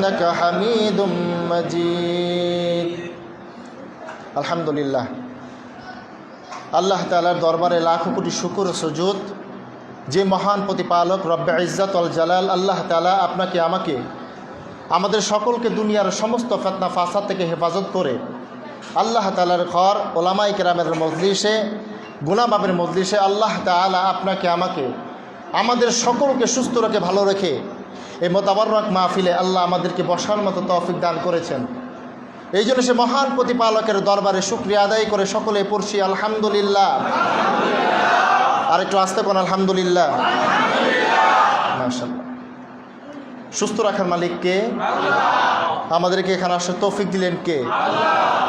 إنك حميد مجيد الحمد لله আল্লাহ তালার দরবারে লাখো কোটি শুকুর ও সুজুদ যে মহান প্রতিপালক রব্বে ইজ্জাত আল জালাল আল্লাহ তালা আপনাকে আমাকে আমাদের সকলকে দুনিয়ার সমস্ত ফেতনা ফাসাদ থেকে হেফাজত করে আল্লাহ তালার ঘর ওলামাই কেরামের মজলিসে গুনাবাবের মজলিসে আল্লাহ তালা আপনাকে আমাকে আমাদের সকলকে সুস্থ রেখে ভালো রেখে এই মোতাবরক মাহফিলে আল্লাহ আমাদেরকে বসার মতো তৌফিক দান করেছেন। এই জন্য সে মহান প্রতিপালকের দরবারে শুক্রিয়া আদায় করে সকলে পড়ছি আলহামদুলিল্লাহ। আর একটু আসতে কোন আলহামদুলিল্লাহ। মাশাল্লাহ সুস্থ রাখার মালিক কে? আমাদেরকে এখানে আসতে তৌফিক দিলেন কে?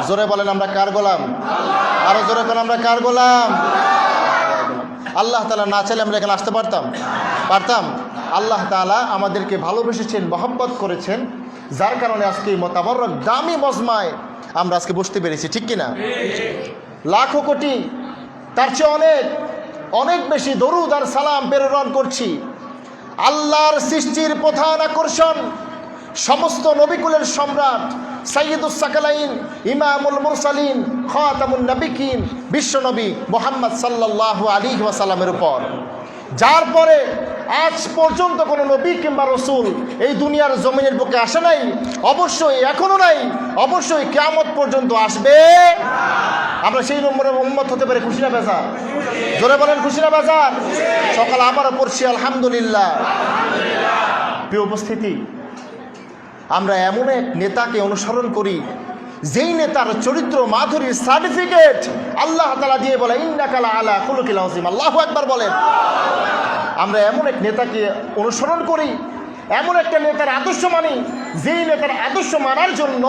জোরে বলেন আমরা কার গোলাম? আরও জোরে কোন আমরা কার গোলাম? আল্লাহ তালা না চাইলে আমরা এখানে আসতে পারতাম। পারতাম? আল্লাহ তালা আমাদেরকে ভালোবেসেছেন, মহব্বত করেছেন, যার কারণে আজকে এই মোতাবরক দামি মজমায় আমরা আজকে বসতে পেরেছি, ঠিক কিনা? লাখো কোটি, তার চেয়ে অনেক অনেক বেশি দরুদ আর সালাম প্রেরণ করছি। আল্লাহর সৃষ্টির প্রধান আকর্ষণ, সমস্ত নবিকুলের সম্রাট সাইয়দুস সাকালাইন, ইমামুল মুরসালিন, খাতামুন নবিকিন বিশ্বনবী মোহাম্মদ সাল্লাল্লাহু আলী ওয়াসাল্লামের উপর। যার পরে আজ পর্যন্ত কোনো নবী কিংবা রসুল এই দুনিয়ার জমিনের বুকে আসে নাই, অবশ্যই এখনও নাই, অবশ্যই কেয়ামত পর্যন্ত আসবে। আমরা সেই নম্বরে উম্মত হতে পারি খুশি না বেজার? জোরে বলেন খুশি না বেজার? সকাল আবারও পড়ছি আলহামদুলিল্লাহ। প্রিয় উপস্থিতি আমরা এমন এক নেতাকে অনুসরণ করি, যেই নেতার চরিত্র মাধুরীর সার্টিফিকেট আল্লাহ তালা দিয়ে বলে ইন্নাকালা আলা কুলুকিল আজিম আল্লাহ একবার বলেন। আমরা এমন এক নেতাকে অনুসরণ করি, এমন একটা নেতার আদর্শ মানি, যেই নেতার আদর্শ মানার জন্য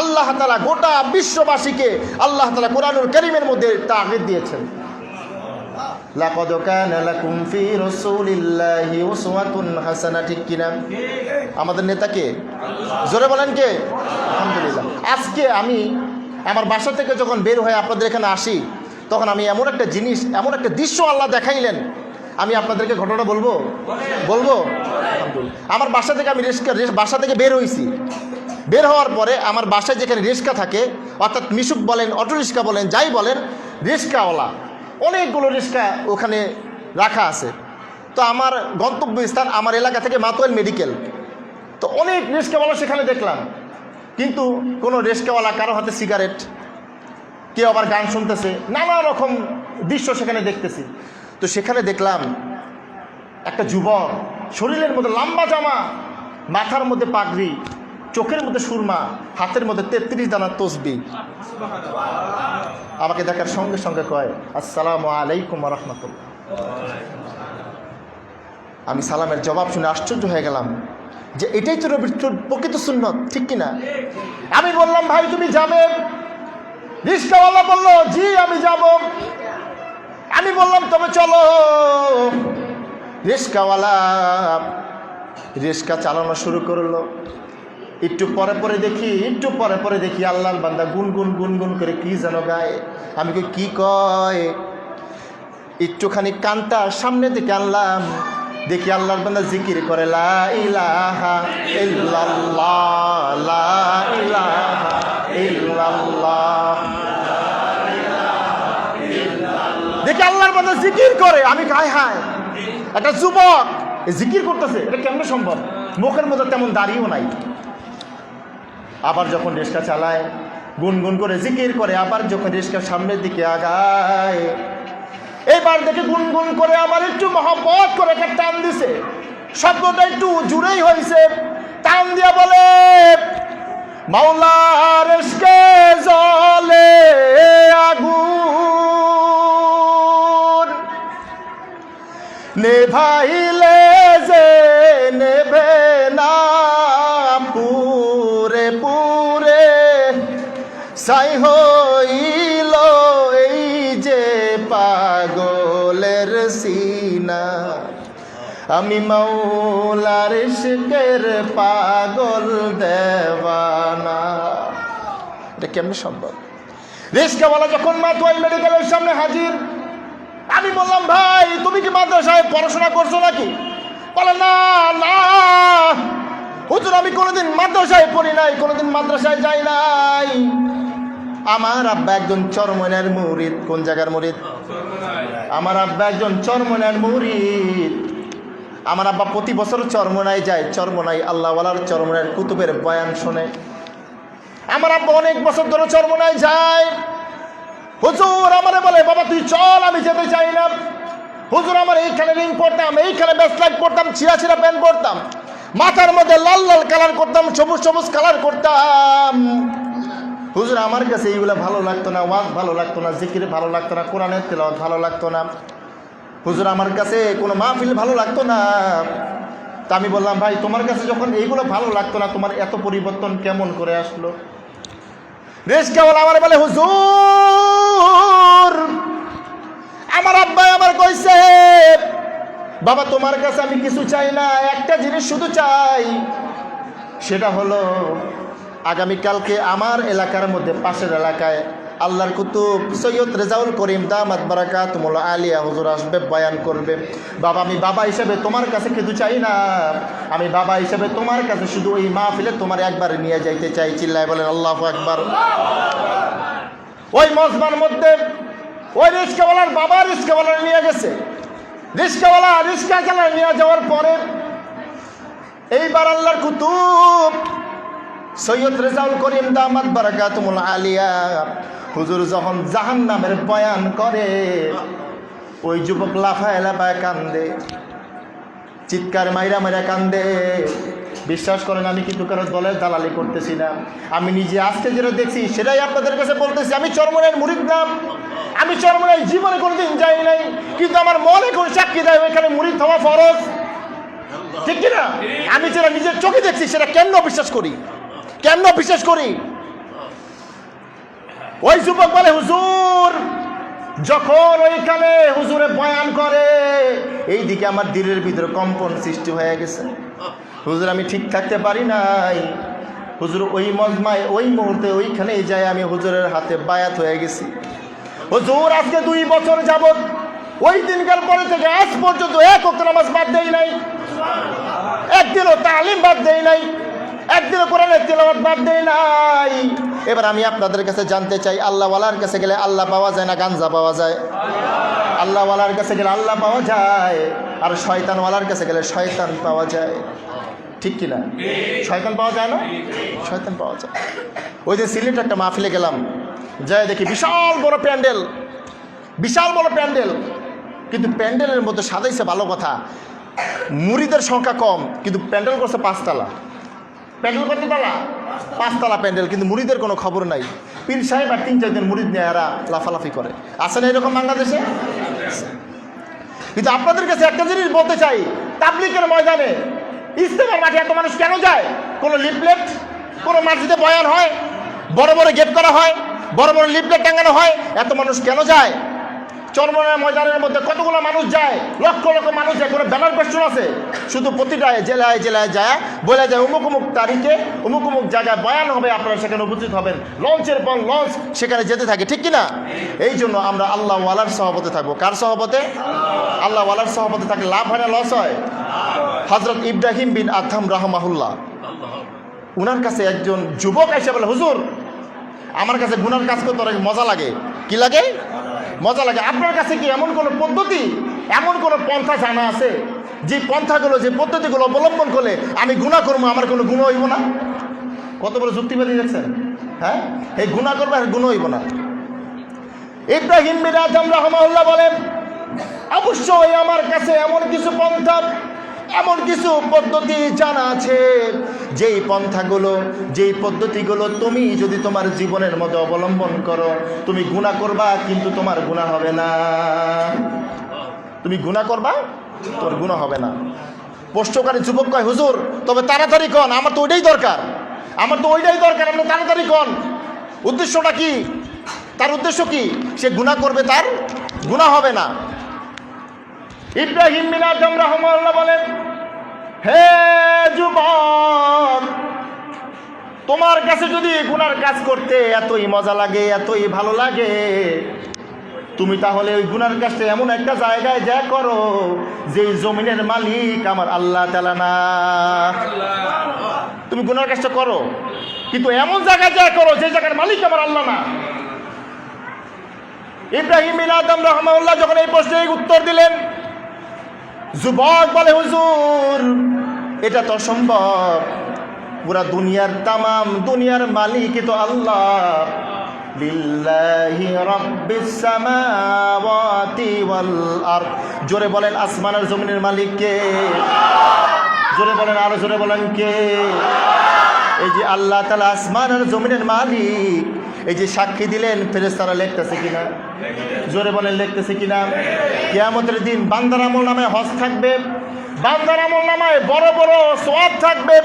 আল্লাহ তালা গোটা বিশ্ববাসীকে আল্লাহ তালা কোরআনুল করিমের মধ্যে তাগিদ দিয়েছেন। লাকদ কানা লাকুম ফি রাসূলিল্লাহি উসওয়াতুন হাসানা ঠিক কিনা? আমাদের নেতাকে জোরে বলেন কে? আলহামদুলিল্লাহ। আজকে আমি আমার বাসা থেকে যখন বের হয়ে আপনাদের এখানে আসি, তখন আমি এমন একটা জিনিস, এমন একটা দৃশ্য আল্লাহ দেখাইলেন। আমি আপনাদেরকে ঘটনা বলব? বলব। আমার বাসা থেকে আমি রিস্কা বাসা থেকে বের হয়েছি বের হওয়ার পরে আমার বাসায় যেখানে রিস্কা থাকে, অর্থাৎ মিশুক বলেন অটো রিক্সা বলেন, যাই বলেন, রিস্কাওয়ালা। অনেকগুলো রিক্সা ওখানে রাখা আছে। তো আমার গন্তব্যস্থান আমার এলাকা থেকে মাতোয়াল মেডিকেল। তো অনেক রিক্সাওয়ালা সেখানে দেখলাম। কিন্তু কোনো রিক্সাওয়ালা কারও হাতে সিগারেট, কেউ আবার গান শুনতেছে, নানা রকম দৃশ্য সেখানে দেখতেছি। তো সেখানে দেখলাম একটা যুবক, শরীরের মধ্যে লম্বা জামা, মাথার মধ্যে পাগড়ি চোখের মধ্যে সুরমা, হাতের মধ্যে তেত্রিশ দানা তসবি। আমাকে দেখার সঙ্গে সঙ্গে কয়, আসসালামু আলাইকুম রহমতুল্লাহ। আমি সালামের জবাব শুনে আশ্চর্য হয়ে গেলাম যে এটাই তো রবির প্রকৃত সুন্নত, ঠিক কিনা? আমি বললাম, ভাই, তুমি যাবে? রিস্কাওয়ালা বলল, জি, আমি যাব। আমি বললাম, তবে চলো। রিস্কাওয়ালা রিস্কা চালানো শুরু করল। একটু পরে পরে দেখি, একটু পরে পরে দেখি আল্লাহর বান্দা গুনগুন গুনগুন করে কি যেন গায়। আমি কি কয়? একটুখানি কান্তা সামনে দিকে আনলাম, দেখি আল্লাহর বান্দা জিকির করে, লা লা দেখি আল্লাহর বান্দা জিকির করে, আমি গায়, হায়। একটা যুবক জিকির করতেছে, এটা কেমন সম্ভব? মুখের মধ্যে তেমন দাঁড়িয়েও নাই। আবার যখন রিক্সা চালায়, গুনগুন করে জিকির করে, আবার যখন রিক্সা সামনের দিকে আগায়, এবার দেখে গুনগুন করে আবার একটু মহব্বত করে একটা টান দিছে। শব্দটা একটু জুড়েই হয়েছে টান দিয়া বলে, মাওলার এসকে জলে আগুন। নেভাইলে যে নেবে না। সাই হইল এই যে পাগলের সিনা। আমি মৌলার শিকের পাগল দেওয়ানা। এটা কেমনি সম্ভব? রিস্কাওয়ালা যখন মাতোয়াল মেডিকেলের সামনে হাজির, আমি বললাম, ভাই, তুমি কি মাদ্রাসায় পড়াশোনা করছ নাকি? বলে, না না। হুজুর, আমি কোনোদিন মাদ্রাসায় পড়ি নাই, কোনোদিন মাদ্রাসায় যাই নাই। আমার আব্বা একজন চরমনের মুরিদ। কোন জায়গার মুরিদ? আমার আব্বা একজন চরমনের মুরিদ। আমার আব্বা প্রতি বছর চরমনায় যায় চরমনাই আল্লাহওয়ালার চরমনের কুতুবের বয়ান শোনে। আমার আব্বা অনেক বছর ধরে চরমনায় যায়। হুজুর, আমারে বলে, বাবা, তুই চল, আমি যেতে চাই না। হুজুর, আমার এইখানে রিং পড়তাম এইখানে ব্যাসলাইট পড়তাম ছিঁড়া ছিঁড়া প্যান্ট পড়তাম মাথার মধ্যে লাল লাল কালার করতাম, সবুজ সবুজ কালার করতাম। হুজুর, আমার কাছে এইগুলো ভালো লাগতো না, ওয়াজ ভালো লাগতো না, জিকির ভালো লাগতো না, কোরআনের তেলাওয়াত ভালো লাগতো না। হুজুর, আমার কাছে কোনো মাহফিল ভালো লাগতো না। তা আমি বললাম, ভাই, তোমার কাছে যখন এইগুলো ভালো লাগতো না, তোমার এত পরিবর্তন কেমন করে আসলো? রেসকাওয়ালা আমার বলে, হুজুর, আমার আব্বাই আমার কইছে, বাবা, তোমার কাছে আমি কিছু চাই না, একটা জিনিস শুধু চাই, সেটা হলো আগামীকালকে আমার এলাকার মধ্যে, পাশের এলাকায় আল্লাহর কুতুব সৈয়দ রেজাউল করিম দামাত বারাকা তুমুল আলিয়া হুজুর আসবে, বয়ান করবে। বাবা, আমি বাবা হিসেবে তোমার কাছে কিছু চাই না। আমি বাবা হিসেবে তোমার কাছে শুধু ওই মাহফিলে তোমার একবার নিয়ে যাইতে চাই চিল্লায় বলেন, আল্লাহ একবার ওই মজমার মধ্যে ওই রিক্সাওয়ালার বাবা রিক্সাওয়ালার নিয়ে গেছে। রিক্সাওয়ালা রিক্সা চালায় নিয়ে যাওয়ার পরে এইবার আল্লাহর কুতুব সৈয়দ রেজাউল করিম দামাত বারাকাতুমুল আলিয়া। হুজুর যখন জাহান নামের বয়ান করে, ওই যুবক লাফায় লাফায় কান্দে, চিৎকার মাইরা মাইরা কান্দে। বিশ্বাস করেন, আমি কিন্তু কারও দলের দালালি করতেছি না। আমি নিজে আজকে যেটা দেখছি, সেটাই আপনাদের কাছে বলতেছি, আমি চরমনের মুরিদ নাম, আমি চরমনের জীবনে কোনোদিন যাই নাই, কিন্তু আমার মনে কোন সাক্ষী দেয় ওইখানে মুরিদ হওয়া ফরজ। ঠিক কিনা? আমি যেটা নিজের চোখে দেখছি, সেটা কেন বিশ্বাস করি? কেন বিশ্বাস করি? ওই যুবক বলে, হুজুর, যখন ওইখানে হুজুরে বয়ান করে এই দিকে আমার দিলের ভিতরে কম্পন সৃষ্টি হয়ে গেছে। হুজুর, আমি ঠিক থাকতে পারি নাই। হুজুর, ওই মজমায়, ওই মুহূর্তে ওইখানে যাই আমি হুজুরের হাতে বায়াত হয়ে গেছি। হুজুর, আজকে দুই বছর যাবত ওই দিনকার পরে থেকে আজ পর্যন্ত এক নামাজ বাদ দেই নাই। একদিনও তালিম বাদ দেই নাই। একদিনও কোরআনের তেলাওয়াত বাদ দেয় নাই। এবার আমি আপনাদের কাছে জানতে চাই, আল্লাহওয়ালার কাছে গেলে আল্লাহ পাওয়া যায় না গাঞ্জা পাওয়া যায়? আল্লাহওয়ালার কাছে গেলে আল্লাহ পাওয়া যায়, আর শয়তানওয়ালার কাছে গেলে শয়তান পাওয়া যায়। ঠিক কি না শয়তান পাওয়া যায় না? শয়তান পাওয়া যায়। ওই যে সিলেট একটা মাহফিলে গেলাম, যাই দেখি বিশাল বড় প্যান্ডেল, বিশাল বড় প্যান্ডেল। কিন্তু প্যান্ডেলের মধ্যে সাজাইছে ভালো কথা। মুড়িদের সংখ্যা কম, কিন্তু প্যান্ডেল করছে পাঁচতলা। প্যান্ডেল করতে তালা? পাঁচতলা প্যান্ডেল, কিন্তু মুড়িদের কোনো খবর নাই। পীর সাহেব আর তিন চারজন মুড়িদ নিয়ে এরা লাফালাফি করে। আছে না এরকম বাংলাদেশে? কিন্তু আপনাদের কাছে একটা জিনিস বলতে চাই, তাবলিকের ময়দানে ইস্তেমার মাঠে এত মানুষ কেন যায়? কোনো লিফলেট, কোনো মাটিতে বয়ান হয়, বড় বড় গেট করা হয়, বড় বড় লিফলেট টাঙানো হয়, এত মানুষ কেন যায়? চরমনের ময়দানের মধ্যে কতগুলো মানুষ যায়? লক্ষ লক্ষ মানুষ যায়, কোনো ব্যানার পেস্টন আছে? শুধু প্রতিটা জেলায় জেলায় যায়, বলে যায় অমুক অমুক তারিখে, অমুক অমুক জায়গায় বয়ান হবে, আপনারা সেখানে উপস্থিত হবেন। লঞ্চের পর লঞ্চ সেখানে যেতে থাকে, ঠিক কিনা? এই জন্য আমরা আল্লাহ ওয়ালার সহপতে থাকব। কার সহপতে আল্লাহ ওয়ালার সহপতে থাকলে লাভ হয় না, লস হয়? হজরত ইব্রাহিম বিন আদহাম রহমাহুল্লাহ, উনার কাছে একজন যুবক এসে বলে, হুজুর, আমার কাছে গুনার কাজ করতে অনেক মজা লাগে। কি লাগে? মজা লাগে। আপনার কাছে কি এমন কোনো পদ্ধতি? এমন কোনো পন্থা জানা আছে? যে পন্থাগুলো, যে পদ্ধতিগুলো অবলম্বন করলে আমি গুণা করব, আমার কোনো গুণ হইব না? কত বড় যুক্তিবাদী দেখছেন হ্যাঁ? এই গুণা করব আর গুণ হইব না। ইব্রাহিম বিন আমরা বলেন, অবশ্যই আমার কাছে এমন কিছু পন্থা এমন কিছু পদ্ধতি জানা আছে? যেই পন্থাগুলো, যেই পদ্ধতিগুলো তুমি যদি তোমার জীবনের মধ্যে অবলম্বন করো, তুমি গুণা করবা, কিন্তু তোমার গুণা হবে না। তুমি গুণা করবা তোর গুণা হবে না। পোষ্টকারী যুবক কয়, হুজুর, তবে তাড়াতাড়ি কন, আমার তো ওইটাই দরকার। আমার তো ওইটাই দরকার, আপনি তাড়াতাড়ি কন। উদ্দেশ্যটা কি? তার উদ্দেশ্য কি? সে গুণা করবে, তার গুণা হবে না। ইব্রাহিম আদম রহমাল্লাহ বলেন, হে যুবক, তোমার কাছে যদি গুনার কাজ করতে এতই মজা লাগে, এতই ভালো লাগে, তুমি তাহলে ওই গুনার কাজটা এমন একটা জায়গায় যা করো যে জমিনের মালিক আমার আল্লাহ তালা না। তুমি গুনার কাজটা করো, কিন্তু এমন জায়গায় যা করো যে জায়গার মালিক আমার আল্লাহ না। ইব্রাহিম বিন আদম রহমাউল্লাহ যখন এই প্রশ্নের উত্তর দিলেন যুবক বলে, হুজুর, এটা তো সম্ভব। পুরা দুনিয়ার তামাম দুনিয়ার মালিক তো আল্লাহ। জোরে বলেন আসমান আর জমিনের মালিক কে? জোরে বলেন, আরও জোরে বলেন কে? এই যে আল্লাহ তাআলা আসমান আর জমিনের মালিক। এই যে সাক্ষী দিলেন, ফেরেশতারা লিখতেছে কিনা? জোরে বলেন, লিখতেছে কিনা? কিয়ামতের দিন বান্দার আমল নামে হজ থাকবে, বান্দার আমল নামায় বড় বড় সোয়াব থাকবে,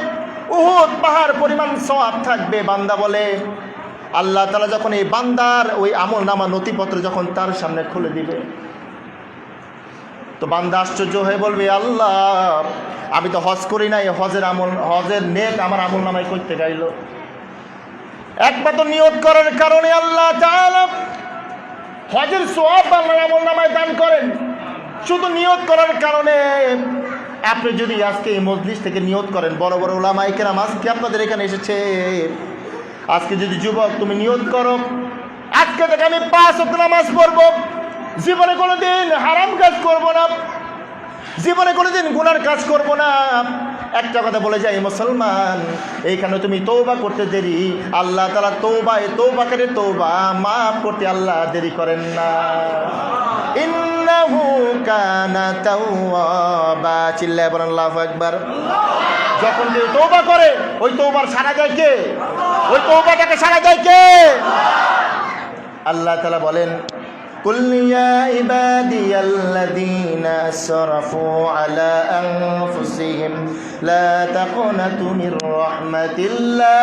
উহুদ পাহাড় পরিমাণ সোয়াব থাকবে, বান্দা বলে। আল্লাহ তালা যখন এই বান্দার ওই আমল নামা নথিপত্র যখন তার সামনে খুলে দিবে, তো বান্দা আশ্চর্য হয়ে বলবে আল্লাহ, আমি তো হজ করি নাই, হজের আমল, হজের নেক আমার আমল নামায় করতে গাইল একমাত্র নিয়ত করার কারণে আল্লাহ হজের সোয়াব আল্লাহর আমল নামায় দান করেন। শুধু নিয়ত করার কারণে। আপনি যদি আজকে এই মজলিস থেকে নিয়ত করেন, বড় বড় ওলামাই কেরাম আজকে আপনাদের এখানে এসেছে। আজকে যদি যুবক তুমি নিয়ত করো, আজকে থেকে আমি পাঁচ নামাজ পড়ব। জীবনে কোনো দিন হারাম কাজ করব না। জীবনে কোনো দিন গুনার কাজ করব না। একটা কথা বলে যাই, মুসলমান, এইখানে তুমি তৌবা করতে দেরি। আল্লাহ তালা তৌবা করে তৌবা মাফ করতে আল্লাহ দেরি করেন না। ইন্নাহু কানা তাওয়াবা। চিল্লায় বলেন, আল্লাহু আকবার। যখন কেউ তৌবা করে, ওই তৌবার সারা যায় কে? ওই তৌবাটাকে সারা যায় কে? আল্লাহ তালা বলেন قل يا عبادي الذين أسرفوا على أنفسهم لا تقنطوا من رحمة الله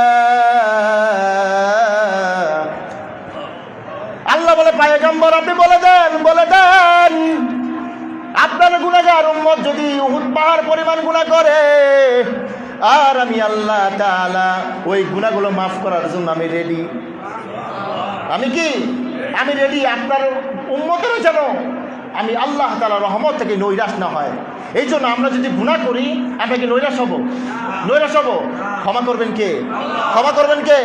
আল্লাহ বলে পায়গাম্বর আপনি বলে দেন বলে দেন আপনার গুণাগার উম্মত যদি উহুদ পাহাড় পরিমাণ গুণা করে আর আমি আল্লাহ তাআলা ওই গুণাগুলো মাফ করার জন্য আমি রেডি আমি কি আমি রেডি আপনার উম্মতেরও যেন আমি আল্লাহ তালা রহমত থেকে নৈরাশ না হয়। এই জন্য আমরা যদি গুণা করি, আমরা কি নৈরাশ হব? নৈরাশ হব? ক্ষমা করবেন কে? ক্ষমা করবেন কে?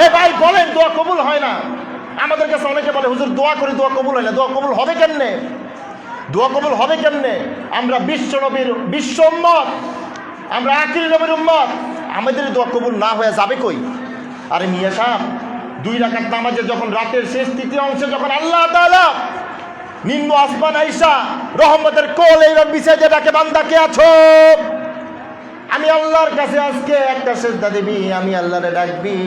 হে ভাই, বলেন, দোয়া কবুল হয় না। আমাদের কাছে অনেকে বলে, হুজুর, দোয়া করি, দোয়া কবুল হয় না। দোয়া কবুল হবে কেমনে? দোয়া কবুল হবে কেমনে? আমরা বিশ্ব নবীর, বিশ্ব উম্মত। আমরা আখির নবীর উম্মত। আমাদের দোয়া কবুল না হয়ে যাবে কই? আরে মিয়া সাহেব দুই রাকাত নামাজে যখন রাতের শেষ তৃতীয় অংশে, যখন আল্লাহ নিম্ন আসমান আইসা রহমতের কোল এইবার বিষয় যে ডাকে, বান্দা, কে আছো? আমি আল্লাহর কাছে আজকে একটা সেজদা দিবি, আমি আল্লাহরে ডাকবি।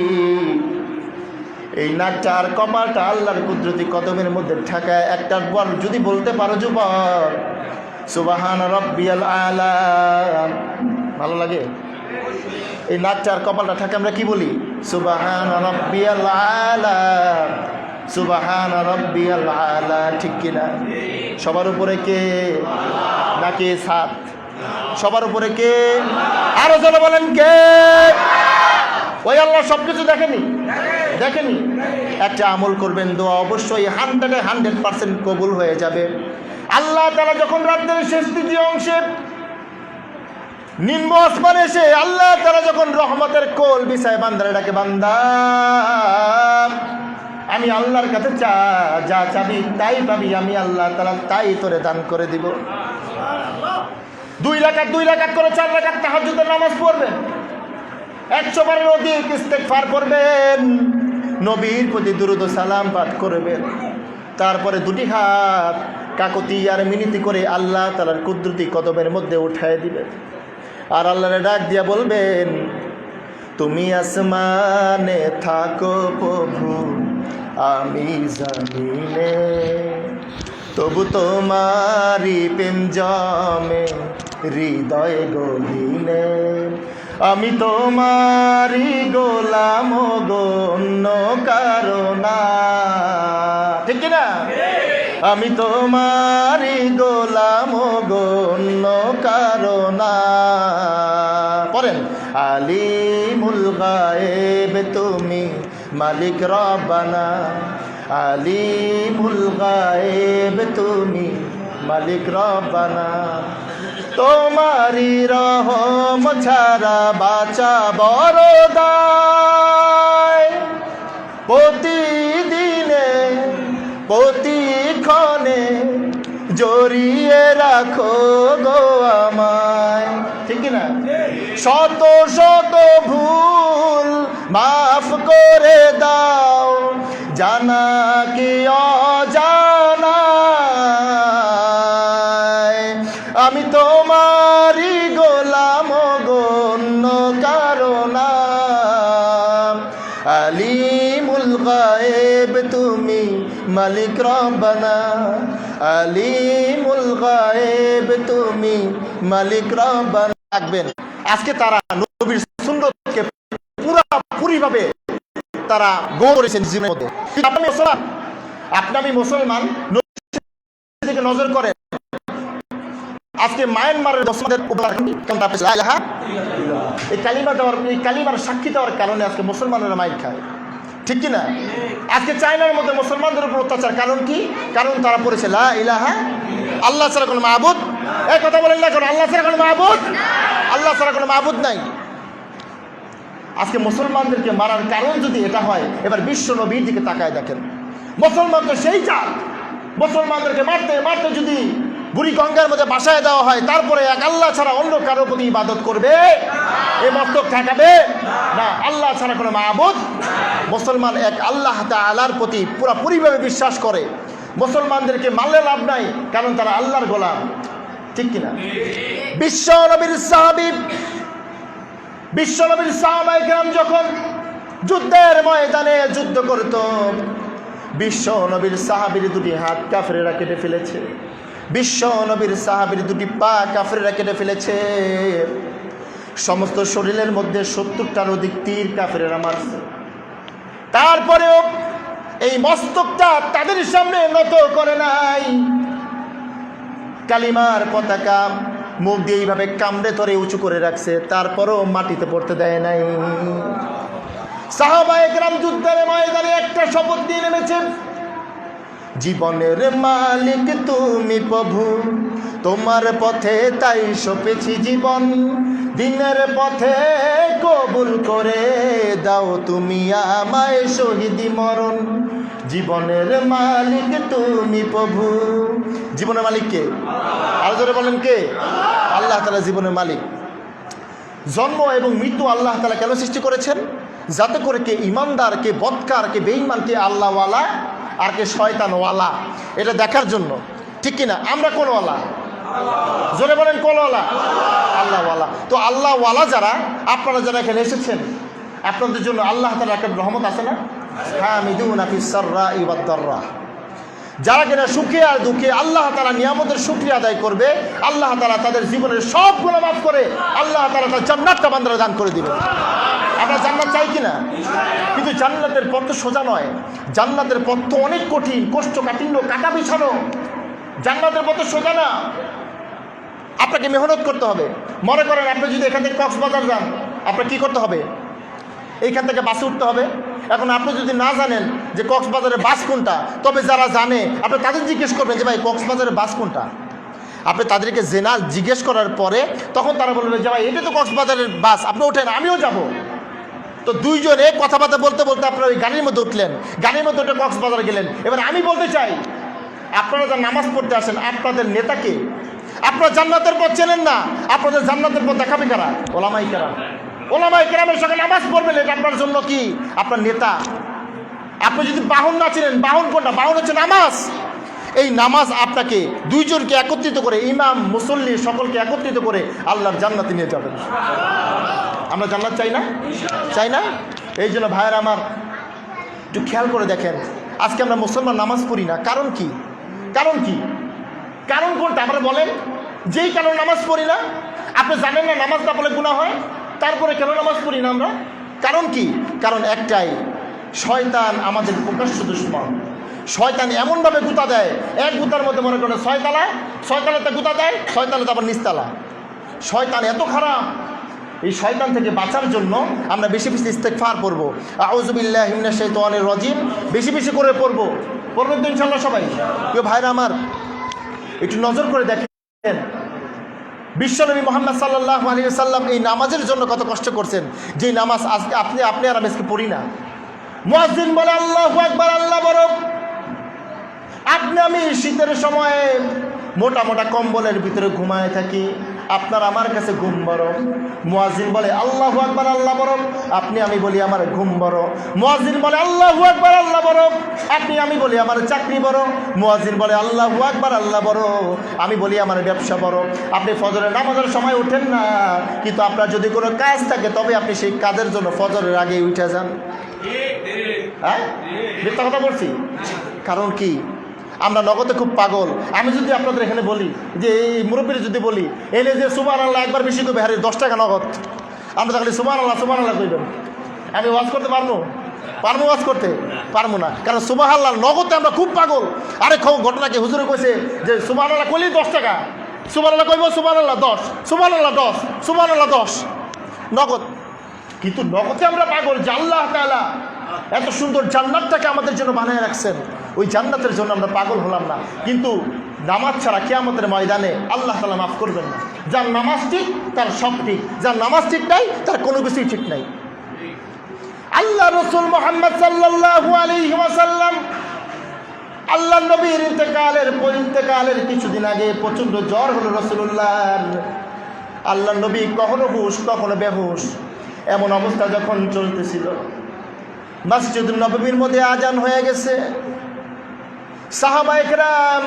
এই নাকটা আর কপালটা আল্লাহর কুদরতি কদমের মধ্যে ঠেকায়, একটা বল যদি বলতে পারো যুবক। সুবাহান রব্বিয়াল আলা। ভালো লাগে? এই কপালটা ঠেকে আমরা কি বলি? সুবাহান সুবাহান ঠিক কিনা সবার উপরে কে? নাকি সাত? সবার উপরে কে? আরও যেন বলেন কে? ওই আল্লাহ সব কিছু দেখেনি? দেখেনি? একটা আমল করবেন, দোয়া অবশ্যই হান্ড্রেডে হান্ড্রেড পার্সেন্ট কবুল হয়ে যাবে। আল্লাহ তারা যখন রাত্রের শেষ তৃতীয় অংশে নিম্ন আসমানে এসে আল্লাহ তারা যখন রহমতের কোল বিছায় বান্দারে ডাকে, বান্দা, আমি আল্লাহর কাছে চা, যা চাবি, তাই পাবি, আমি আল্লাহ তালা তাই তোরে দান করে দিব। দুই রাকাত দুই রাকাত করে চার রাকাত তাহাজুদের নামাজ পড়বেন। একশো বারের অধিক ইস্তেকফার করবেন। নবীর প্রতি দুরুদ সালাম পাঠ করবেন। তারপরে দুটি হাত কাকতি আর মিনিতি করে আল্লাহ তালার কুদরতি কদমের মধ্যে উঠায় দিবেন। আর আল্লাহরে ডাক দিয়া বলবেন, তুমি আসমানে থাকো প্রভু, আমি জানিনে তবু তোমারি প্রেম জমে, হৃদয় গলিনে আমি তোমারি গোলাম গণ্য কারণা। ঠিক না আমি তোমারি গোলাম গণ্য কারণা। পড়েন, আলিমুল গায়েব তুমি মালিক রবানা আলিমুল গায়েব তুমি মালিক রবানা তোমারি রহম ছাড়া বাঁচা বড় প্রতিদিনে প্রতিক্ষণে জড়িয়ে রাখো গো আমায়। ঠিক না শত শত ভুল মাফ করে দাও। জানা কি অজানায় মালিক রব্বানা, আলিমুল গায়েব, তুমি মালিক রব্বানা। রাখবেন। আজকে তারা নবীর সুন্নতকে পুরোপুরি ভাবে তারা গো করেছেন জীবনের মধ্যে। আপনি মুসলমান? আপনি আমি মুসলমান, নবীর দিকে নজর করেন। আজকে মায়ানমারের মুসলমানদের উপর এই কালিমা দেওয়ার এই কালিমার সাক্ষী দেওয়ার কারণে আজকে মুসলমানেরা মাইক খায়। ঠিক কি না? আজকে চায়নার মধ্যে মুসলমানদের উপর অত্যাচার, কারণ কি? কারণ তারা পড়েছে, লা ইলাহা আল্লাহ ছাড়া কোনো মাহবুদ এই কথা বলেন না কেন? আল্লাহ ছাড়া কোনো মাহবুদ আল্লাহ ছাড়া কোনো মাহবুদ নাই। আজকে মুসলমানদেরকে মারার কারণ যদি এটা হয়, এবার বিশ্ব নবীর দিকে তাকায় দেখেন। মুসলমান তো সেই জাত মুসলমানদেরকে মারতে মারতে যদি বুড়ি গঙ্গার মধ্যে বাসায় দেওয়া হয়, তারপরে এক আল্লাহ ছাড়া অন্য কারও প্রতি ইবাদত করবে? এ মস্তক ঠেকাবে? না, আল্লাহ ছাড়া কোনো মাহবুদ মুসলমান এক আল্লাহ আল্লাহর প্রতি পুরোপুরিভাবে বিশ্বাস করে। মুসলমানদেরকে মারলে লাভ নাই, কারণ তারা আল্লাহর গোলাম। ঠিক কিনা বিশ্ব নবীর সাহাবিব বিশ্ব বিশ্বনবীর সাহাবাইকেরাম যখন যুদ্ধের ময়দানে যুদ্ধ করত, বিশ্ব নবীর সাহাবির দুটি হাত কাফরেরা কেটে ফেলেছে। বিশ্ব নবীর সাহাবির দুটি পা কাফরেরা কেটে ফেলেছে। সমস্ত শরীরের মধ্যে সত্তরটার অধিক তীর কাফেরেরা মারছে। তারপরেও এই মস্তকটা তাদের সামনে নত করে নাই। কালিমার পতাকা মুখ দিয়ে এইভাবে কামড়ে ধরে উঁচু করে রাখছে, তারপরও মাটিতে পড়তে দেয় নাই। সাহাবায়করাম যুদ্ধের ময়দানে একটা শপথ দিয়ে নেমেছেন জীবনের মালিক তুমি প্রভু। তোমার পথে তাই সপেছি জীবন। দিনের পথে কবুল করে দাও তুমি আমায় শহীদি মরণ। জীবনের মালিক তুমি প্রভু। জীবনের মালিক কে? আর জোরে বলেন কে? আল্লাহ তালা জীবনের মালিক। জন্ম এবং মৃত্যু আল্লাহ তালা কেন সৃষ্টি করেছেন? যাতে করে কে ইমানদার, কে বৎকার, কে বেঈমান, কে আল্লাহওয়ালা আর কে শয়তানওয়ালা এটা দেখার জন্য। ঠিক কিনা? আমরা কোনওয়ালা জোরে বলেন কোনওয়ালা আল্লাহওয়ালা তো আল্লাহওয়ালা যারা, আপনারা যারা এখানে এসেছেন, আপনাদের জন্য আল্লাহ তালা একটা রহমত আছে না? হ্যাঁ মিদুন আফিসাররা ইবাদ্দাররা যারা কিনা সুখে আর দুঃখে, আল্লাহ তালা নিয়ামতের সুক্রিয়া আদায় করবে। আল্লাহ তালা তাদের জীবনের সবগুলো মাফ করে আল্লাহ তালা তার জান্নাতটা বান্দারা দান করে দিবে। আমরা জান্নাত চাই কিনা? কিন্তু জান্নাতের পথ তো সোজা নয়। জান্নাতের পথ তো অনেক কঠিন, কষ্ট কোষ্ঠকাঠিন্য কাটা বিছানো। জান্নাতের পথ সোজা না। আপনাকে মেহনত করতে হবে। মনে করেন আপনি যদি এখান থেকে কক্সবাজার যান, আপনার কি করতে হবে? এইখান থেকে বাসে উঠতে হবে। এখন আপনি যদি না জানেন যে কক্সবাজারের বাস কোনটা, তবে যারা জানে, আপনি তাদের জিজ্ঞেস করবেন যে ভাই, কক্সবাজারের বাস কোনটা? আপনি তাদেরকে জেনা জিজ্ঞেস করার পরে তখন তারা বলবে যে ভাই, এটা তো কক্সবাজারের বাস, আপনি ওঠেন আমিও যাব। তো দুইজনে কথাবার্তা বলতে বলতে আপনারা ওই গাড়ির মধ্যে উঠলেন, গাড়ির মধ্যে উঠে কক্সবাজার গেলেন। এবার আমি বলতে চাই, আপনারা যা নামাজ পড়তে আসেন, আপনাদের নেতাকে আপনারা জান্নাতের পথ চেনেন না, আপনাদের জান্নাতের পথ দেখাবে কারা? ওলামাই কারা ওলামাই কেরামের সঙ্গে নামাজ পড়বেন এটা আপনার জন্য কি? আপনার নেতা। আপনি যদি বাহন না চিনেন, বাহন কোনটা বাহন হচ্ছে নামাজ। এই নামাজ আপনাকে দুইজনকে একত্রিত করে, ইমাম, মুসল্লি সকলকে একত্রিত করে আল্লাহর জান্নাতে নিয়ে যাবেন। আমরা জান্নাত চাই না? চাই না? এই জন্য ভাইয়ের আমার, একটু খেয়াল করে দেখেন। আজকে আমরা মুসলমান নামাজ পড়ি না। কারণ কি? কারণ কি? কারণ কোনটা? আমরা বলেন। যেই কারণ নামাজ পড়ি না, আপনি জানেন না নামাজ না পড়লে গুণা হয়? তারপরে কেন নামাজ পড়ি না আমরা? কারণ কি? কারণ একটাই, শয়তান আমাদের প্রকাশ্য দুশ্মন। শয়তান এমনভাবে গুতা দেয়, এক গুতার মধ্যে মনে করেন ছয়তলা ছয়তলাতে গুতা দেয় ছয়তলাতে আবার নিস্তালা শয়তান এত খারাপ। এই শয়তান থেকে বাঁচার জন্য আমরা বেশি বেশি ইস্তেকফার পড়ব। আউজুবিল্লাহ হিমনা শৈতানের রজিম। বেশি বেশি করে পড়ব। পড়বেন তো ইনশাল্লাহ সবাই? কেউ ভাইরা আমার, একটু নজর করে দেখেন। বিশ্বনবী মোহাম্মদ সাল্লাহ আলী সাল্লাম এই নামাজের জন্য কত কষ্ট করছেন? যে নামাজ আজকে আপনি আপনি আর আমি আজকে পড়ি না। মুয়াজ্জিন বলে, আল্লাহ একবার আল্লাহ বড় আপনি আমি শীতের সময়ে মোটা মোটা কম্বলের ভিতরে ঘুমায় থাকি। আপনার আমার কাছে ঘুম বড় মুয়াজিন বলে আল্লাহ আকবার আল্লাহ বরফ আপনি আমি বলি আমার ঘুম বড় মুয়াজিন বলে আল্লাহ আকবার আল্লাহ বরফ আপনি আমি বলি আমার চাকরি বড় মুয়াজিন বলে আল্লাহ আকবার আল্লাহ বড় আমি বলি আমার ব্যবসা বড় আপনি ফজরের নামাজের সময় ওঠেন না কিন্তু আপনার যদি কোনো কাজ থাকে তবে আপনি সেই কাজের জন্য ফজরের আগে উঠে যান। হ্যাঁ? মিথ্যা কথা বলছি? কারণ কি? আমরা নগদে খুব পাগল। আমি যদি আপনাদের এখানে বলি যে এই মুরব্বীর যদি বলি, এলে যে সুমান আল্লাহ একবার বেশি করবে হারে দশ টাকা নগদ। আমরা তাহলে সুমান আল্লাহ সুমান আল্লাহ কইবেন। আমি ওয়াজ করতে পারব? পারব ওয়াজ করতে? পারব না। কারণ সুবাহ আল্লাহ নগদে আমরা খুব পাগল। আরে ঘটনাকে হুজুরে কইছে যে সুমান আল্লাহ কইলেই দশ টাকা। সুমান আল্লাহ কইব সুমান আল্লাহ দশ সুমান আল্লাহ দশ সুমান আল্লাহ দশ। নগদ। কিন্তু নগদে আমরা পাগল, যে আল্লাহ এত সুন্দর জান্নাতটাকে আমাদের জন্য বানিয়ে রাখছেন। ওই জান্নাতের জন্য আমরা পাগল হলাম না। কিন্তু নামাজ ছাড়া কেয়ামতের ময়দানে আল্লাহ তালা মাফ করবেন না। যার নামাজ ঠিক, তার সব ঠিক। যার নামাজ ঠিক নাই, তার কোনো কিছুই ঠিক নাই। আল্লাহ রসুল মোহাম্মদ সাল্লাল্লাহু আলাইহি ওয়াসাল্লাম আল্লাহ নবীর ইন্তেকালের ইন্তেকালের কিছুদিন আগে প্রচণ্ড জ্বর হলো রসুল্লাহর আল্লাহ নবী কখনো হুশ, কখনো বেহুশ। এমন অবস্থা যখন চলতেছিল মসজিদুল নবীর মধ্যে আজান হয়ে গেছে। সাহাবাইকরাম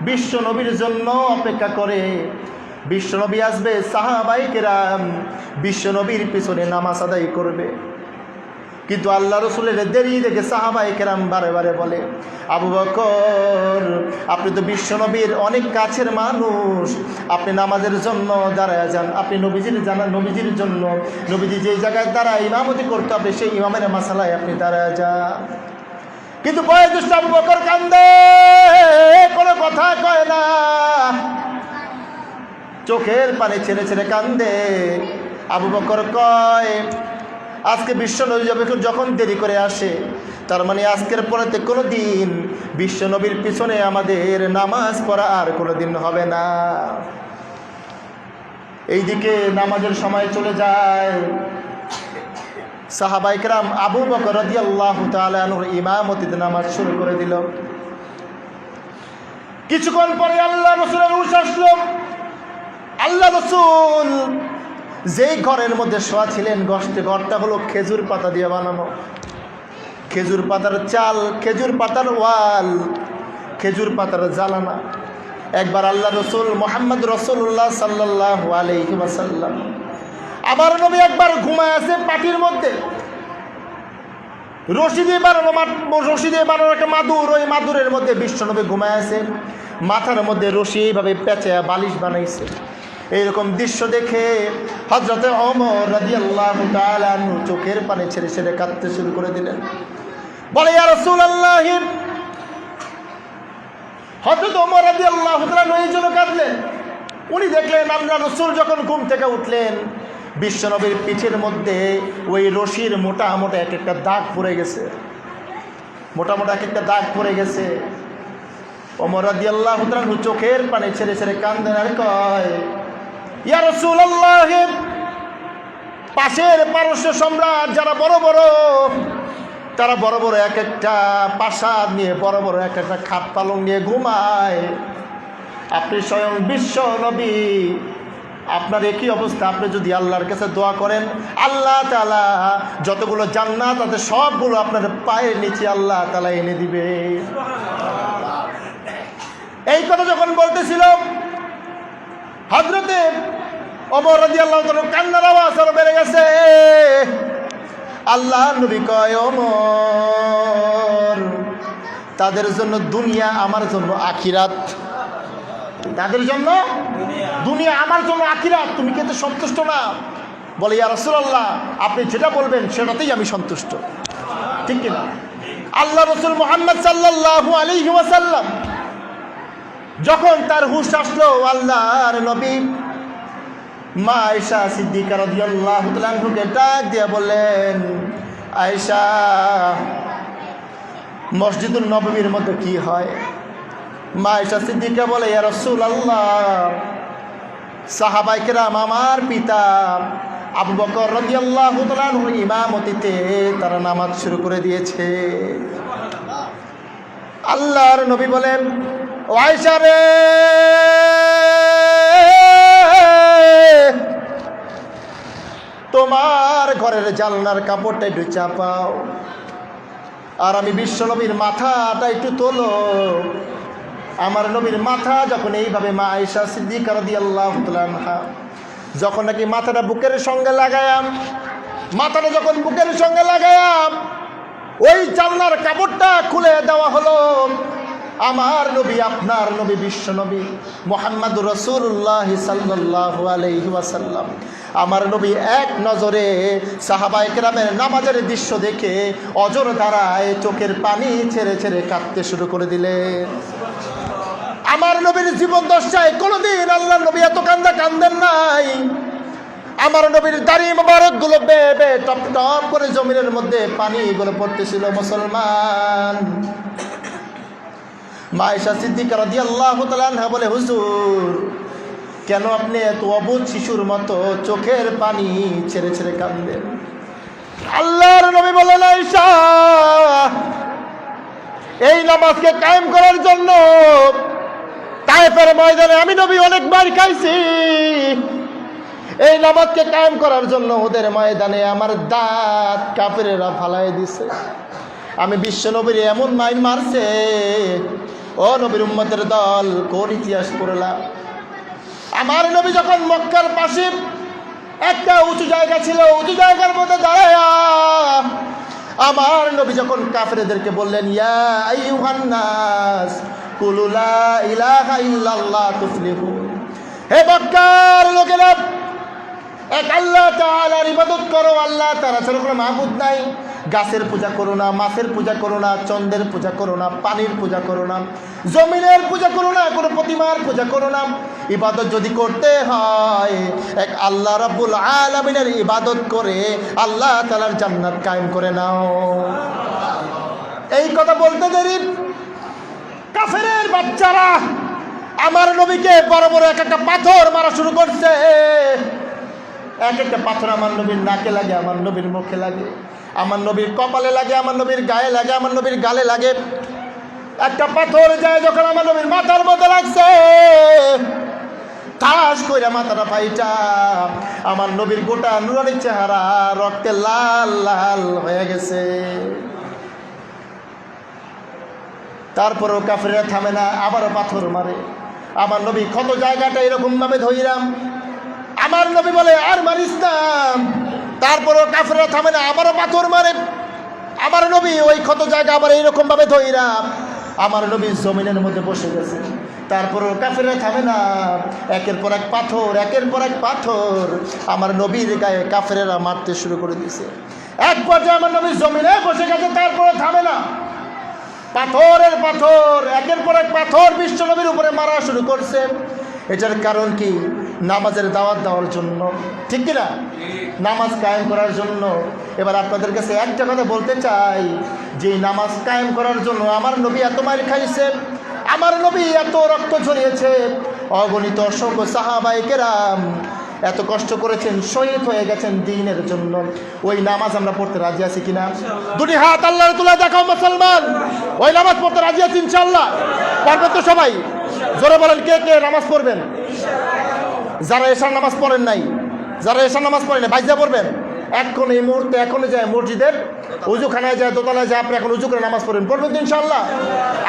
বিশ্ব নবীর জন্য অপেক্ষা করে। বিশ্ব নবী আসবে সাহাবাইকেরাম বিশ্ব নবীর পিছনে নামাজ আদায় করবে। কিন্তু আল্লাহ রসুলের দেরি দেখে সাহাবাই কেরাম বারে বারে বলে, আবু বকর, আপনি তো বিশ্বনবীর অনেক কাছের মানুষ। আপনি নামাজের জন্য দাঁড়ায় যান। আপনি নবীজির জানা, নবীজির জন্য। নবীজি যেই জায়গায় দাঁড়ায় ইমামতি করতে হবে, সেই ইমামের মাসালায় আপনি দাঁড়ায় যান। কিন্তু বয়োজ্যেষ্ঠ আবু বকর কান্দে, কোনো কথা কয় না। চোখের পানি ছেড়ে ছেড়ে কান্দে। আবু বকর কয়, আজকে বিশ্ব নবী যখন দেরি করে আসে, তার মানে আজকের পরেতে কোনো দিন বিশ্ব নবীর পিছনে আমাদের নামাজ পড়া আর কোনো দিন হবে না। এইদিকে নামাজের সময় চলে যায়। সাহাবাইকরাম আবু বকর রদি আল্লাহ তালুর ইমামতিতে নামাজ শুরু করে দিল। কিছুক্ষণ পরে আল্লাহ রসুলের উঠ আসলো। আল্লাহ রসুল যেই ঘরের মধ্যে শোয়া ছিলেন গস্তে ঘরটা হলো খেজুর পাতা দিয়ে বানানো। খেজুর পাতার চাল, খেজুর পাতার ওয়াল, খেজুর পাতার জ্বালানা। একবার আল্লাহ রসুল মোহাম্মদ রসুল্লাহ সাল্লাহ আলহিমাসাল্লাম আবার নবী একবার ঘুমায় আছে পাটির মধ্যে। রশি দিয়ে বানানো রশি দিয়ে বানানো একটা মাদুর, ওই মাদুরের মধ্যে বিশ্বনবী ঘুমায় আছে। মাথার মধ্যে রশি এইভাবে পেঁচে বালিশ বানাইছে। এইরকম দৃশ্য দেখে হজরতে অমর রাজি আল্লাহ চোখের পানে ছেড়ে ছেড়ে কাঁদতে শুরু করে দিলেন। বলে হজরত অমর রাজি আল্লাহ এই জন্য কাঁদলেন। উনি দেখলেন, আমরা রসুল যখন ঘুম থেকে উঠলেন বিশ্বনবীর পিঠের মধ্যে ওই রশির মোটা মোটা এক একটা দাগ পড়ে গেছে। মোটা মোটা এক একটা দাগ পড়ে গেছে। অমর রাজি আল্লাহ চোখের পানে ছেড়ে ছেড়ে কান্দেন আর কয় পাশের পারস্য সম্রাট যারা বড় বড়, তারা বড় বড় এক একটা প্রাসাদ নিয়ে বড় বড় এক একটা খাট পালং নিয়ে ঘুমায়। আপনি স্বয়ং বিশ্ব নবী আপনার একই অবস্থা। আপনি যদি আল্লাহর কাছে দোয়া করেন, আল্লাহ তালা যতগুলো জান্নাত আছে সবগুলো আপনার পায়ের নিচে আল্লাহ তালা এনে দিবে। এই কথা যখন বলতেছিল হজরতে অমর আল্লাহ কান্নার আওয়াজ আরও বেড়ে গেছে। আল্লাহ নবী কয় অমর তাদের জন্য দুনিয়া আমার জন্য আখিরাত। তাদের জন্য? দুনিয়া আমার জন্য, আখিরাত। তুমি কিন্তু সন্তুষ্ট না। বলে, ইয়া রসুল্লাহ আপনি যেটা বলবেন, সেটাতেই আমি সন্তুষ্ট। ঠিক কিনা আল্লাহ রসুল মোহাম্মদ সাল্লাল্লাহু আলাইহি ওয়াসাল্লাম যখন তার হুশ আসলো, আল্লাহর নবী মা আয়সা সিদ্দিকা রাদিয়াল্লাহু ডাক দিয়ে বললেন আয়সা মসজিদুল নবমীর মধ্যে কি হয়? মা আয়সা সিদ্দিকা বলে, ইয়া রাসূলুল্লাহ সাহাবাইকেরাম আমার পিতা আবু বকর রাদিয়াল্লাহু তাআলার ইমামতিতে তারা নামাজ শুরু করে দিয়েছে। আল্লাহর নবী বলেন ও আয়েশা রে, তোমার ঘরের জানলার কাপড়টা একটু চাপাও, আর আমি বিশ্বনবীর মাথাটা একটু তোলো। আমার নবীর মাথা যখন এইভাবে মা আয়েশা সিদ্দিকা রাদিয়াল্লাহু তাআলা আনহা, যখন নাকি মাথাটা বুকের সঙ্গে লাগায়াম, মাথাটা যখন বুকের সঙ্গে লাগায়াম, ওই জানলার কাপড়টা খুলে দেওয়া হলো। আমার নবী, আপনার নবী, বিশ্ব নবী মোহাম্মদ রসুল্লাহ ওয়াসাল্লাম। আমার নবী এক নজরে সাহাবা একরামের নামাজের দৃশ্য দেখে অজর দ্বারায় চোখের পানি ছেড়ে ছেড়ে কাঁদতে শুরু করে দিলেন আমার নবীর জীবন দশায় কোনোদিন আল্লাহ নবী এত কান্দা কান্দেন নাই। আমার নবীর দাড়ি মোবারকগুলো বে টপ টপ করে জমিনের মধ্যে পানি গুলো পড়তেছিল মুসলমান। মায়েশা সিদ্দিকা তাআলা আনহা বলে, হুজুর, কেন আপনি এত অবুধ শিশুর মতো চোখের পানি ছেড়ে ছেড়ে কাঁদলেন আল্লাহর নবী বলেন এই নামাজকে কায়েম করার জন্য তাইফের ময়দানে আমি নবী অনেকবার খাইছি। এই নামাজকে কায়েম করার জন্য ওদের ময়দানে আমার দাঁত কাপড়েরা ফালাই দিছে। আমি বিশ্ব নবীর এমন মাইন মারছে। ও নবীর উম্মতের দল, কোন ইতিহাস পড়লাম? আমার নবী যখন মক্কার পাশে একটা উঁচু জায়গা ছিল, উঁচু জায়গার মধ্যে দাঁড়ায় আমার নবী যখন কাফেরদেরকে বললেন হে লোকেরা, এক আল্লাহ তাআলার ইবাদত করো, আল্লাহ তাআলা ছাড়া মাহবুদ নাই। গাছের পূজা করো না, মাছের পূজা করো না চন্দ্রের পূজা করো না, পানির পূজা করো না, জমিনের পূজা করো না, কোনো প্রতিমার পূজা করো না। ইবাদত যদি করতে হয়, এক আল্লাহ রাব্বুল আলামিনের ইবাদত করে আল্লাহ তাআলার জান্নাত কায়েম করে নাও। এই কথা বলতে দেরি। কাফেরের বাচ্চারা, আমার নবীকে বড় বড় এক একটা পাথর মারা শুরু করছে। এক একটা পাথর আমার নবীর নাকে লাগে, আমার নবীর মুখে লাগে। আমার নবীর কপালে লাগে, আমার নবীর গায়ে লাগে, আমার নবীর গালে লাগে। একটা পাথর যায় যখন আমার নবীর মাথার মধ্যে লাগছে। ঠাস কইরা মাথাটা ফাইটা আমার নবীর গোটা নুরানির চেহারা রক্তে লাল লাল হয়ে গেছে। তারপরেও কাফেরা থামে না, আবারও পাথর মারে। আমার নবী ক্ষত জায়গাটা এরকম ভাবে ধইরাম। আমার নবী বলে, আর মারিস না। তারপরেও কাফেরা থামে না আবারও পাথর মারে আমার নবী ওই ক্ষত জায়গা আবার এইরকম ভাবে ধইরাম আমার নবী জমিনের মধ্যে বসে গেছে। তারপরেও কাফেরা থামে না। একের পর এক পাথর, একের পর এক পাথর। আমার নবীর গায়ে কাফেরেরা মারতে শুরু করে দিছে এক পর্যায়ে আমার নবী জমিনে বসে গেছে তারপরে থামে না। পাথরের পাথর, একের পর এক পাথর বিশ্ব নবীর উপরে মারা শুরু করছে। এটার কারণ কি? নামাজের দাওয়াত দেওয়ার জন্য। ঠিক কিনা? নামাজ কায়েম করার জন্য। এবার আপনাদের কাছে একটা কথা বলতে চাই যে নামাজ কায়েম করার জন্য আমার নবী এত মার খাইছে আমার নবী এত রক্ত ঝরিয়েছে। অগণিত অসংখ্য সাহাবাইকেরাম এত কষ্ট করেছেন শহীদ হয়ে গেছেন দিনের জন্য। ওই নামাজ আমরা পড়তে রাজি আছি কিনা? দুটি হাত আল্লাহ তুলে দেখাও মুসলমান। ওই নামাজ পড়তে রাজি আছি ইনশাল্লাহ পারবেন তো সবাই জোরে বলেন কে কে নামাজ পড়বেন? যারা এশার নামাজ পড়েন নাই, যারা এশার নামাজ পড়েন নাই, বাইজা পড়বেন। এখন এই মুহূর্তে এখনই যায় মসজিদের উজুখানায় যায়, দোতলায় যায়, আপনি এখন উজু করে নামাজ পড়েন। পড়বেন ইনশাল্লাহ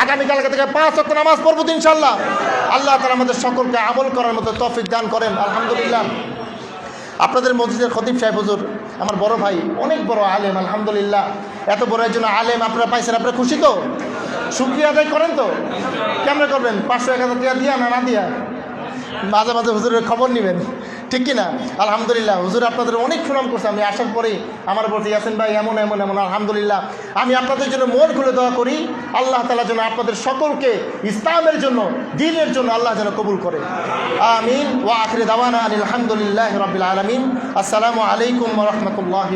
আগামীকালকে থেকে পাঁচ অক্ট নামাজ পড়ব ইনশাল্লাহ আল্লাহ তারা আমাদের সকলকে আমল করার মতো তফিক দান করেন। আলহামদুলিল্লাহ। আপনাদের মসজিদের খতিব সাহেব হজুর, আমার বড় ভাই, অনেক বড় আলেম, আলহামদুলিল্লাহ। এত বড় একজন আলেম, আপনারা পাইছেন, আপনারা খুশি তো? শুক্রিয়া আদায় করেন তো? কেমন করবেন? পাঁচশো, এক হাজার টাকা দিয়া না না দিয়া? মাঝে মাঝে হুজুরের খবর নেবেন। ঠিক কি না আলহামদুলিল্লাহ, হুজুর আপনাদের অনেক সুনাম করছে, আমি আসার পরেই আমার বলতে ইয়াসেন ভাই, এমন এমন এমন, আলহামদুলিল্লাহ। আমি আপনাদের জন্য মন খুলে দেওয়া করি, আল্লাহ তালা যেন আপনাদের সকলকে ইসলামের জন্য, দিনের জন্য আল্লাহ যেন কবুল করে। আমিন। ওয়া আখরে দাওয়ানা আলহামদুলিল্লাহ রবিল আলমিন। আসসালামু আলাইকুম রহমতুল্লাহ